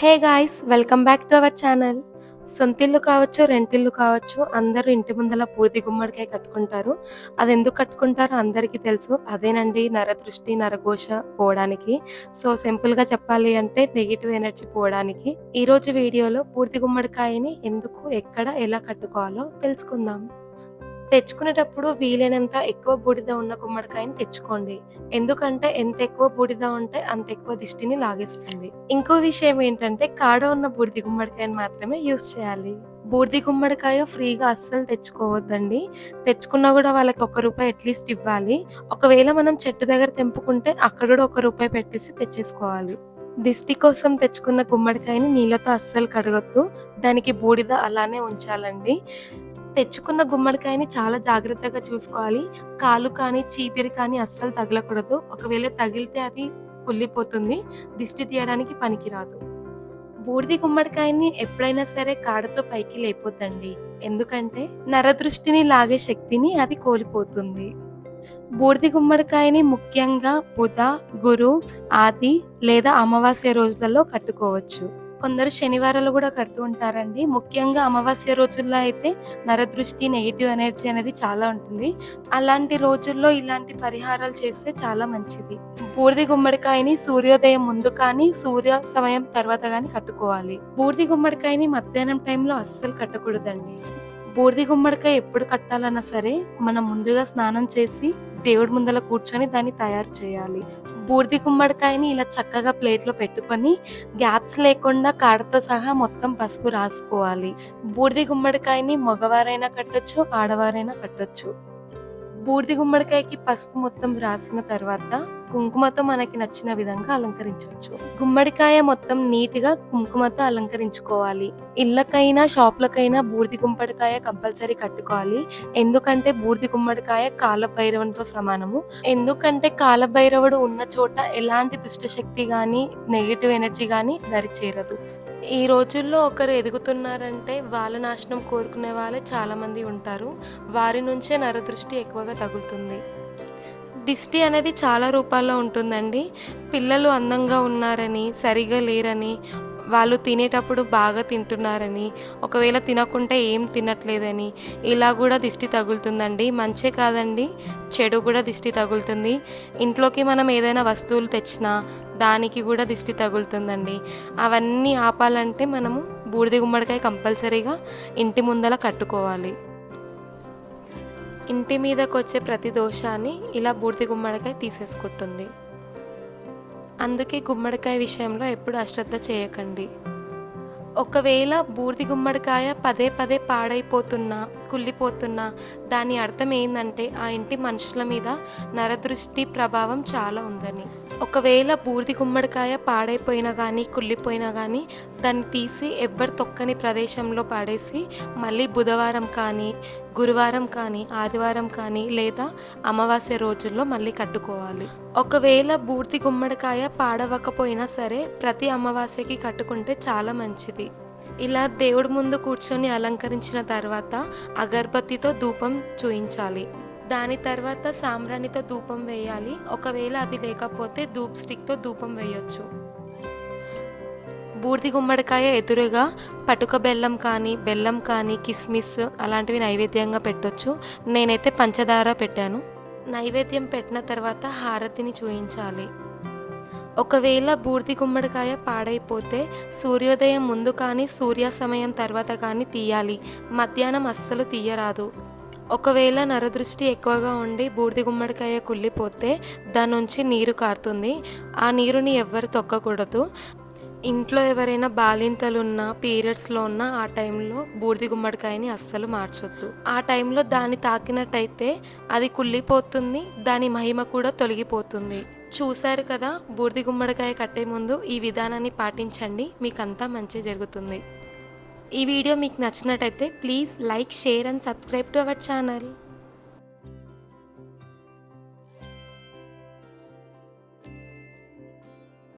Hey guys welcome back to our channel. సొంతిల్లు కావచ్చు రెంటిల్లు కావచ్చు అందరూ ఇంటి ముందల పూర్తి గుమ్మడికాయ కట్టుకుంటారు. అది ఎందుకు కట్టుకుంటారో అందరికీ తెలుసు. అదేనండి నరదృష్టి నరఘోష పోవడానికి. సో సింపుల్గా చెప్పాలి అంటే నెగిటివ్ ఎనర్జీ పోవడానికి. ఈ రోజు వీడియోలో పూర్తి గుమ్మడికాయని ఎందుకు ఎక్కడ ఎలా కట్టుకోవాలో తెలుసుకుందాం. తెచ్చుకునేటప్పుడు వీలైనంత ఎక్కువ బూడిద ఉన్న గుమ్మడికాయని తెచ్చుకోండి. ఎందుకంటే ఎంత ఎక్కువ బూడిద ఉంటే అంత ఎక్కువ దిష్టిని లాగేస్తుంది. ఇంకో విషయం ఏంటంటే కాడ ఉన్న బూడిది గుమ్మడికాయని మాత్రమే యూస్ చేయాలి. బూడిది గుమ్మడికాయ ఫ్రీగా అస్సలు తెచ్చుకోవద్దండి. తెచ్చుకున్నా కూడా వాళ్ళకి ఒక రూపాయి అట్లీస్ట్ ఇవ్వాలి. ఒకవేళ మనం చెట్టు దగ్గర తెంపుకుంటే అక్కడ కూడా ఒక రూపాయి పెట్టేసి తెచ్చేసుకోవాలి. దిష్టి కోసం తెచ్చుకున్న గుమ్మడికాయని నీళ్ళతో అస్సలు కడగొద్దు. దానికి బూడిద అలానే ఉంచాలండి. తెచ్చుకున్న గుమ్మడికాయని చాలా జాగ్రత్తగా చూసుకోవాలి. కాలు కానీ చీపిరి కానీ అస్సలు తగలకూడదు. ఒకవేళ తగిలితే అది కుళ్ళిపోతుంది. దిష్టి తీయడానికి పనికిరాదు. బూడిది గుమ్మడికాయని ఎప్పుడైనా సరే కాడతో పైకి లేపొద్దండి. ఎందుకంటే నరదృష్టిని లాగే శక్తిని అది కోల్పోతుంది. బూడిది గుమ్మడికాయని ముఖ్యంగా బుధ గురు ఆది లేదా అమావాస్య రోజులలో కట్టుకోవచ్చు. కొందరు శనివారాలు కూడా కడుతూ ఉంటారండి. ముఖ్యంగా అమావాస్య రోజుల్లో అయితే నరదృష్టి నెగిటివ్ ఎనర్జీ అనేది చాలా ఉంటుంది. అలాంటి రోజుల్లో ఇలాంటి పరిహారాలు చేస్తే చాలా మంచిది. బూర్ది గుమ్మడికాయని సూర్యోదయం ముందు కానీ సూర్య సమయం తర్వాత కానీ కట్టుకోవాలి. బూర్ది గుమ్మడికాయని మధ్యాహ్నం టైంలో అస్సలు కట్టకూడదండి. బూర్ది గుమ్మడికాయ ఎప్పుడు కట్టాలన్నా సరే మనం ముందుగా స్నానం చేసి దేవుడి ముందర కూర్చొని దాన్ని తయారు చేయాలి. బూర్ది గుమ్మడికాయని ఇలా చక్కగా ప్లేట్లో పెట్టుకొని గ్యాప్స్ లేకుండా కాడతో సహా మొత్తం పసుపు రాసుకోవాలి. బూర్ది గుమ్మడికాయని మగవారైనా కట్టొచ్చు ఆడవారైనా కట్టొచ్చు. బూర్ది గుమ్మడికాయకి పసుపు మొత్తం రాసిన తర్వాత కుంకుమతో మనకి నచ్చిన విధంగా అలంకరించవచ్చు. గుమ్మడికాయ మొత్తం నీట్గా కుంకుమతో అలంకరించుకోవాలి. ఇళ్ళకైనా షాప్లకైనా బూర్ది గుమ్మడికాయ కంపల్సరీ కట్టుకోవాలి. ఎందుకంటే బూర్ది గుమ్మడికాయ కాలభైరవంతో సమానము. ఎందుకంటే కాలభైరవుడు ఉన్న చోట ఎలాంటి దుష్టశక్తి గాని నెగిటివ్ ఎనర్జీ గాని దరిచేరదు ఈ రోజుల్లో ఒకరు ఎదుగుతున్నారంటే వాళ్ళ నాశనం కోరుకునే వాళ్ళే చాలామంది ఉంటారు. వారి నుంచే నరదృష్టి ఎక్కువగా తగులుతుంది. దిష్టి అనేది చాలా రూపాల్లో ఉంటుందండి. పిల్లలు అందంగా ఉన్నారని సరిగా లేరని వాళ్ళు తినేటప్పుడు బాగా తింటున్నారని ఒకవేళ తినకుంటే ఏం తినట్లేదని ఇలా కూడా దిష్టి తగులుతుందండి. మంచే కాదండి చెడు కూడా దిష్టి తగులుతుంది. ఇంట్లోకి మనం ఏదైనా వస్తువులు తెచ్చినా దానికి కూడా దిష్టి తగులుతుందండి. అవన్నీ ఆపాలంటే మనము బూడిద గుమ్మడికాయ కంపల్సరీగా ఇంటి ముందల కట్టుకోవాలి. ఇంటి మీదకు వచ్చే ప్రతి దోషాన్ని ఇలా బూడిద గుమ్మడికాయ తీసేసుకుంటుంది. అందుకే గుమ్మడికాయ విషయంలో ఎప్పుడు అశ్రద్ధ చేయకండి. ఒకవేళ బూడిది గుమ్మడికాయ పదే పదే పాడైపోతున్నా కుళ్ళిపోతున్న. దాని అర్థం ఏంటంటే ఆ ఇంటి మనుషుల మీద నరదృష్టి ప్రభావం చాలా ఉందని. ఒకవేళ బూర్ది గుమ్మడికాయ పాడైపోయినా కానీ కుళ్ళిపోయినా కానీ దాన్ని తీసి ఎవ్వరు తొక్కని ప్రదేశంలో పాడేసి మళ్ళీ బుధవారం కానీ గురువారం కానీ ఆదివారం కానీ లేదా అమావాస్య రోజుల్లో మళ్ళీ కట్టుకోవాలి. ఒకవేళ బూర్తి గుమ్మడికాయ పాడవకపోయినా సరే ప్రతి అమావాస్యకి కట్టుకుంటే చాలా మంచిది. ఇలా దేవుడి ముందు కూర్చొని అలంకరించిన తర్వాత అగర్బత్తితో ధూపం చూయించాలి. దాని తర్వాత సాంబ్రాణితో ధూపం వేయాలి. ఒకవేళ అది లేకపోతే ధూప్ స్టిక్తో ధూపం వేయొచ్చు. బూడిది గుమ్మడికాయ ఎదురుగా పటుక బెల్లం కానీ బెల్లం కానీ కిస్మిస్ అలాంటివి నైవేద్యంగా పెట్టొచ్చు. నేనైతే పంచదార పెట్టాను. నైవేద్యం పెట్టిన తర్వాత హారతిని చూయించాలి. ఒకవేళ బూడిది గుమ్మడికాయ పాడైపోతే సూర్యోదయం ముందు కానీ సూర్య సమయం తర్వాత కానీ తీయాలి. మధ్యాహ్నం అస్సలు తీయరాదు. ఒకవేళ నరదృష్టి ఎక్కువగా ఉండి బూడిది గుమ్మడికాయ కుళ్ళిపోతే దాని నుంచి నీరు కారుతుంది. ఆ నీరుని ఎవ్వరు తొక్కకూడదు. ఇంట్లో ఎవరైనా బాలింతలున్నా పీరియడ్స్లో ఉన్నా ఆ టైంలో బూడిది గుమ్మడికాయని అస్సలు మార్చొద్దు. ఆ టైంలో దాన్ని తాకినట్టయితే అది కుళ్ళిపోతుంది దాని మహిమ కూడా తొలగిపోతుంది. చూశారు కదా బూడిది గుమ్మడికాయ కట్టే ముందు ఈ విధానాన్ని పాటించండి మీకంతా మంచి జరుగుతుంది. ఈ వీడియో మీకు నచ్చినట్టయితే please like share and subscribe to our channel.